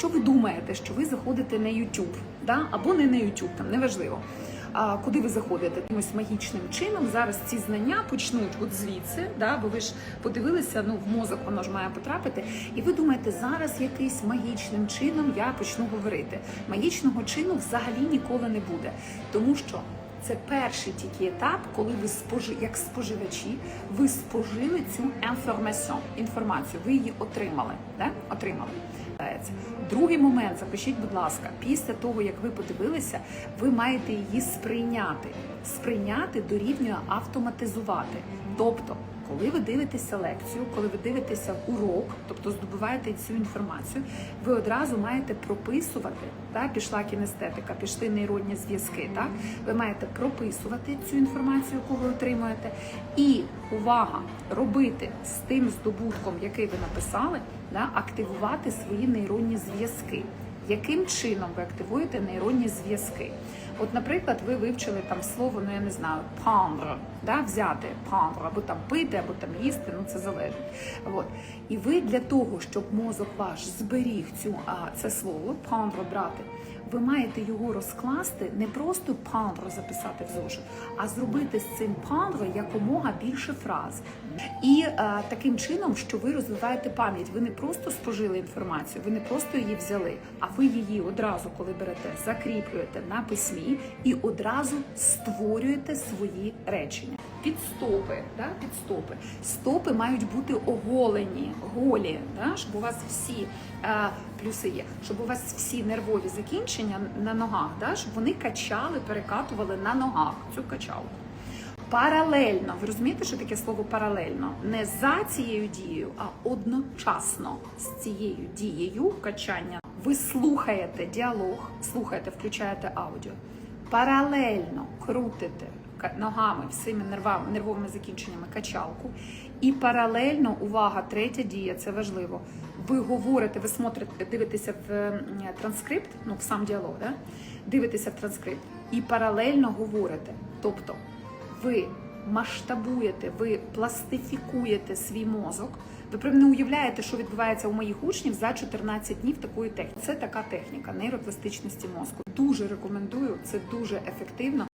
Що ви думаєте, що ви заходите на YouTube, да? або не на YouTube, там неважливо. А куди ви заходите якимось магічним чином? Зараз ці знання почнуть от звідси, да? бо ви ж подивилися, ну в мозок воно ж має потрапити. І ви думаєте, зараз якийсь магічним чином я почну говорити. Магічного чину взагалі ніколи не буде, тому що. Це перший тільки етап, коли ви спожи, як споживачі, ви спожили цю інформацію, інформацію, ви її отримали. Да? Отримали. Це. Другий момент, запишіть, будь ласка, після того, як ви подивилися, ви маєте її сприйняти. Сприйняти дорівнює автоматизувати. Тобто, коли ви дивитеся лекцію, коли ви дивитеся урок, тобто здобуваєте цю інформацію, ви одразу маєте прописувати. Так, пішла кінестетика, пішли нейронні зв'язки. Так, ви маєте прописувати цю інформацію, яку ви отримуєте, і увага робити з тим здобутком, який ви написали, да, активувати свої нейронні зв'язки. Яким чином ви активуєте нейронні зв'язки? От, наприклад, ви вивчили там слово, ну я не знаю, prendre, да, взяти prendre, або там пити, або там їсти, ну це залежить. От. І ви для того, щоб мозок ваш зберіг цю а, це слово prendre, брати, ви маєте його розкласти, не просто prendre записати в зошит, а зробити з цим prendre якомога більше фраз. І а, таким чином, що ви розвиваєте пам'ять, ви не просто спожили інформацію, ви не просто її взяли, а ви її одразу, коли берете, закріплюєте на письмі і одразу створюєте свої речення. Підстопи, да? підстопи. Стопи мають бути оголені, голі, да? щоб у вас всі е, плюси є, щоб у вас всі нервові закінчення на ногах, да? щоб вони качали, перекатували на ногах цю качалку. Паралельно, ви розумієте, що таке слово паралельно? Не за цією дією, а одночасно з цією дією качання. Ви слухаєте діалог, слухаєте, включаєте аудіо. Паралельно крутите ногами, всіми нервами, нервовими закінченнями качалку. І паралельно, увага, третя дія, це важливо. Ви говорите, ви смотрите, дивитеся в транскрипт, ну в сам діалог, да? дивитеся в транскрипт і паралельно говорите. Тобто ви масштабуєте, ви пластифікуєте свій мозок. Ви прям не уявляєте, що відбувається у моїх учнів за 14 днів такої техніки. Це така техніка нейропластичності мозку. Дуже рекомендую, це дуже ефективно.